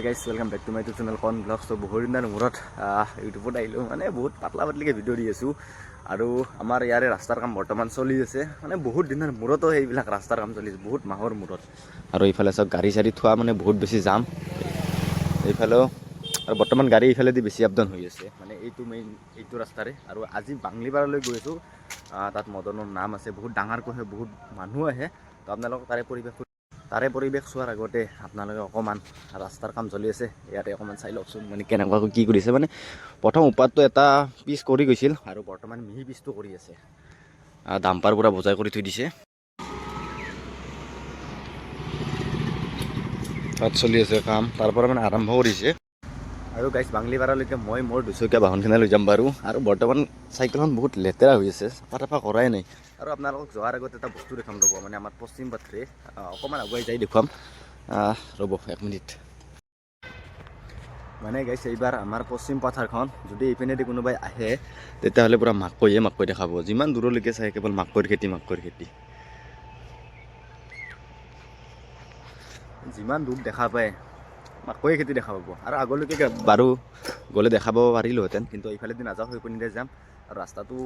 Guys welcome back to my YouTube channel কন ব্লগছ ত' বহুত দিনৰ মূৰত ইউটিউবত আহিলোঁ মানে বহুত পাতলা পাতলিকৈ ভিডিঅ' দি আছোঁ। আৰু আমাৰ ইয়াৰে ৰাস্তাৰ কাম বৰ্তমান চলি আছে। মানে বহুত দিনৰ মূৰতো সেইবিলাক ৰাস্তাৰ কাম চলি আছে, বহুত মাহৰ মূৰত। আৰু এইফালে চব গাড়ী চাড়ী থোৱা মানে বহুত বেছি জাম। এইফালেও, আৰু বৰ্তমান গাড়ী এইফালেদি বেছি আপ ডাউন হৈ আছে। মানে এইটো মেইন এইটো ৰাস্তাৰে। আৰু আজি বাংলিপাৰালৈ গৈ তাত মদনৰ নাম আছে, বহুত ডাঙৰকৈ হয় বহুত মানুহ আহে। তো আপোনালোকক তাৰে পৰিৱেশ তাৰে পৰিৱেশ চোৱাৰ আগতে আপোনালোকে অকণমান ৰাস্তাৰ কাম চলি আছে, ইয়াতে অকণমান চাই লওকচোন মানে কেনেকুৱাকৈ কি কৰিছে। মানে প্ৰথম উপাতটো এটা পিচ কৰি গৈছিল আৰু বৰ্তমান মিহি পিচটো কৰি আছে। ডাম্পাৰ পূৰা বজাই কৰি থৈ দিছে। তাত চলি আছে কাম, তাৰ পৰা মানে আৰম্ভ কৰিছে। আৰু গাইছ বাংলিপাৰালৈকে মই মোৰ দুচকীয়া বাহনখিনি লৈ যাম বাৰু। আৰু বৰ্তমান চাইকেলখন বহুত লেতেৰা হৈ আছে চাফা তাফা কৰাই নাই। আৰু আপোনালোকক যোৱাৰ আগত এটা বস্তু দেখাম ৰ'ব মানে আমাৰ পশ্চিম পাথৰে অকণমান আগুৱাই যাই দেখুৱাম। ৰ'ব এক মিনিট। মানে গাইছে এইবাৰ আমাৰ পশ্চিম পথাৰখন যদি এইপিনেদি কোনোবাই আহে তেতিয়াহ'লে পূৰা মাকৈয়ে মাকৈ দেখাব। যিমান দূৰলৈকে চাই কেৱল মাকৈৰ খেতি মাকৈৰ খেতি। যিমান দূৰ দেখা পায় মাকৈ খেতি দেখা পাব। আৰু আগলৈকে বাৰু গ'লে দেখাব পাৰিলোহেঁতেন কিন্তু এইফালেদি নাযাওঁ সেইপিনেদি যাম। আৰু ৰাস্তাটো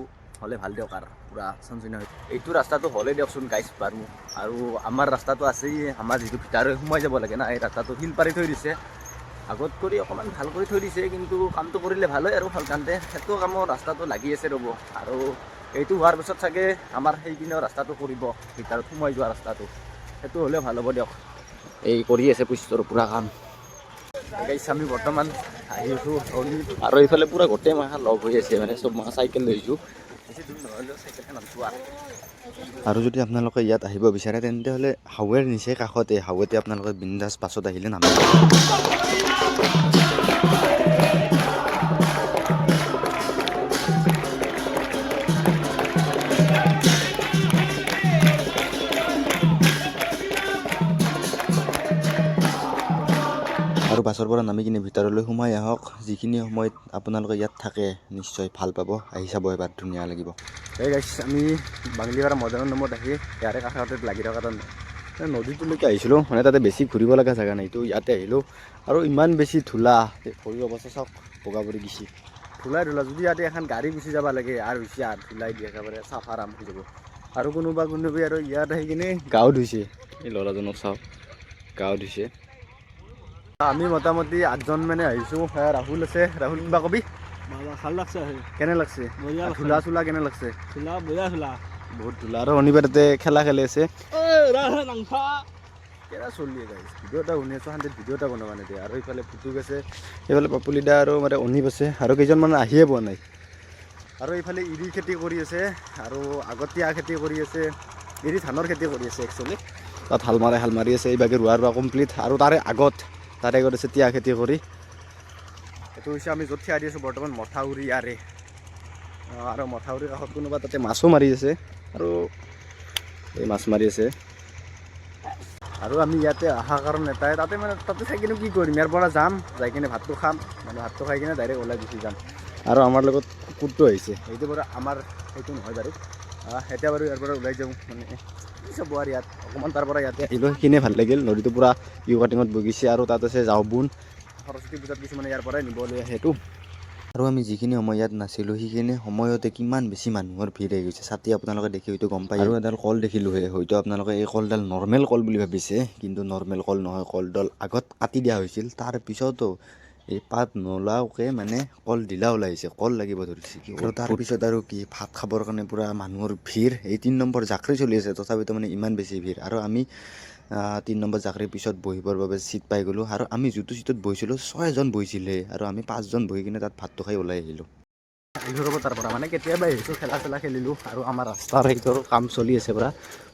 হ'লে ভালো দিয়ক আৰু, পূৰা চনচিনা হৈ এইটো ৰাস্তাটো হ'লে দিয়কচোন গাইছ বাৰু। আৰু আমাৰ ৰাস্তাটো আছেই, আমাৰ যিটো ভিতৰে সোমাই যাব লাগে না, এই ৰাস্তাটো শিল পাৰি থৈ দিছে। আগত কৰি অকণমান ভালো কৰি থৈ দিছে, কিন্তু কামটো কৰিলে ভালো হয় আৰু ভালকান্তে সেইটো কামত ৰাস্তাটো লাগি আছে ৰ'ব। আৰু এইটো হোৱাৰ পিছত চাগে আমাৰ সেইপিনেও ৰাস্তাটো কৰিব ভিতৰত সোমাই যোৱা ৰাস্তাটো। সেইটো হ'লেও ভালো হ'ব দিয়ক। এই কৰি আছে পুষ্পৰ পূৰা কাম। গাইছ আমি বৰ্তমান আহি আছোঁ। আৰু এইফালে পূৰা গোটেই মাহ লগ হৈ আছে মানে চব মাহ চাইকেল লৈ আৰু যদি আপোনালোকে ইয়াত আহিব বিচাৰে তেন্তে হ'লে হাৱেৰ নিচেই কাষতে হাৱেতে আপোনালোকে বিন্দাছ পাছত আহিলে নামিব। বাছৰ পৰা নামি কিনে ভিতৰলৈ সোমাই আহক। যিখিনি সময়ত আপোনালোকে ইয়াত থাকে, নিশ্চয় ভালো পাব। আহি চাব এবাৰ, ধুনীয়া লাগিব। এই গাইছ আমি বাংলিপাৰা মডাৰ্ণ নামত আহি ইয়াৰে কাষে কাষে লাগি থকা এই নদীটোলৈকে আহিছিলোঁ। মানে তাতে বেছি ঘূৰিব লগা জেগা নাইতো ইয়াতে আহিলোঁ। আৰু ইমান বেছি ধূলা ভৰিৰ অৱস্থা চাওক, বগা পৰি গৈছে ধূলাই ধূলা, যদি ইয়াতে এখন গাড়ী গুচি যাব লাগে আৰু বেছি আৰু ধূলাই দিয়ে একেবাৰে চাফা আৰাম হৈ যাব। আৰু কোনোবা কোনোবাই আৰু ইয়াত আহি কিনে গাও ধুইছে। এই ল'ৰাজনক চাওক, গাও ধুইছে। আমি মোটামুটি আঠজন মানে আহিছোঁ ৰাহুল আছে। ৰাহুল কিবা কবি? ভালো লাগছে আহি। কেনে লাগছে? ধূলা চোলা কেনে লাগছে? চোলা বঢ়িয়া চোলা বহুত ধূলা। আৰু শনিবাৰ তাতে খেলা খেলি আছে। কেৰা চলি গাইছ ভিডিঅ' এটা শুনি আছোঁ শান্তিত ভিডিঅ' এটা বনাব নিদিয়ে আৰু ইফালে পুতুক আছে এইফালে পাপুলিদা আৰু মানে অনিপ আছে। আৰু কেইজনমান আহিয়ে পোৱা নাই। আৰু এইফালে ইৰি খেতি কৰি আছে আৰু আগতীয়া খেতি কৰি আছে। ইৰি ধানৰ খেতি কৰি আছে একচুৱেলি তাত হাল মাৰে হাল মাৰি আছে এইভাগে ৰোৱা ৰোৱা কমপ্লিট আৰু তাৰে আগত তাৰে আগত আছে তিয়া খেতি কৰি। এইটো হৈছে আমি য'ত থিয় দি আছোঁ বৰ্তমান মথাউৰি ইয়াৰে আৰু মথাউৰিৰ কাষত কোনোবা তাতে মাছো মাৰি আছে আৰু এই মাছ মাৰি আছে। আৰু আমি ইয়াতে অহাৰ কাৰণ এটাই তাতে মানে তাতে থাকি কিনে কি কৰিম, ইয়াৰ পৰা যাম, যাই কিনে ভাতটো খাম মানে ভাতটো খাই কিনে ডাইৰেক্ট ওলাই গুচি যাম। আৰু আমাৰ লগত কুকুৰটো আহিছে সেইটো বাৰু আমাৰ, সেইটো নহয় বাৰু। এতিয়া বাৰু ইয়াৰ পৰা ওলাই যাওঁ মানে চাব আৰু ইয়াত অকণমান তাৰ পৰা ইয়াতে আহিলোঁ। সেইখিনিয়ে ভালো লাগিল। নদীটো পূৰা ইউ কাটিঙত বগিছে আৰু তাত আছে জাউবোন সৰস্বতী পূজাত কিছুমানে ইয়াৰ পৰাই নিবলৈ আহেটো আৰু আমি যিখিনি সময় ইয়াত নাছিলোঁ সেইখিনি সময়তে কিমান বেছি মানুহৰ ভিৰ হৈ গৈছে। ছাতি আপোনালোকে দেখি হয়তো গম পায়। আৰু এডাল কল দেখিলোঁ হে হয়তো আপোনালোকে এই কলডাল নৰ্মেল কল বুলি ভাবিছে। কিন্তু নৰ্মেল কল নহয় কলডাল আগত কাটি দিয়া হৈছিল। তাৰ পিছতো এই পাত নোলাওকে মানে কল দিলা ওলাইছে কল লাগিব ধৰিছে কি তাৰপিছত আৰু কি ভাত খাবৰ কাৰণে পূৰা মানুহৰ ভিৰ এই তিনি নম্বৰ জাকৰি চলি আছে তথাপিতো মানে ইমান বেছি ভিৰ। আৰু আমি তিনি নম্বৰ জাকৰিৰ পিছত বহিবৰ বাবে ছিট পাই গ'লোঁ। আৰু আমি যিটো ছিটত বহিছিলোঁ ছয়জন বহিছিলে। আৰু আমি পাঁচজন বহি কিনে তাত ভাতটো খাই ওলাই আহিলোঁ। ৰ'ব তাৰ মানে কেতিয়াবা আহিছোঁ খেলা চেলা খেলিলোঁ আৰু আমাৰ ৰাস্তাৰ সেইটোৰ কাম চলি আছে পূৰা।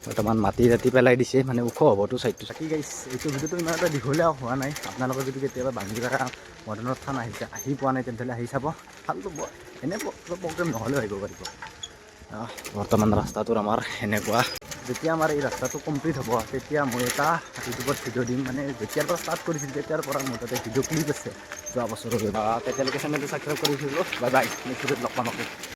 বৰ্তমান মাটি ৰাতি পেলাই দিছে মানে ওখ হ'বতো ছাইডটো থাকি গাইছ এইটো ভিডিঅ'টো ইমান এটা দীঘলীয়া হোৱা নাই। আপোনালোকে যদি কেতিয়াবা বাংলিপাৰা মডাৰ্ণৰ থান আহিছে, আহি পোৱা নাই তেনেহ'লে আহি চাব। ভালো পাব এনে প্ৰগ্ৰেম নহ'লেও আহিব পাৰিব। বৰ্তমান ৰাস্তাটোৰ আমাৰ এনেকুৱা। যেতিয়া আমাৰ এই ৰাস্তাটো কমপ্লিট হ'ব, তেতিয়া মই এটা ইউটিউবত ভিডিঅ' দিম। মানে যেতিয়াৰ পৰা ষ্টাৰ্ট কৰিছিলোঁ, তেতিয়াৰ পৰা মোৰ তাতে ভিডিঅ' ক্লিপ আছে। যোৱা বছৰলৈ তেতিয়ালৈকে চেনেলটো ছাবস্ক্ৰাইব কৰিছিলোঁ বাই বাই নেক্সট ভিডিঅ'ত লগ পাম আকৌ।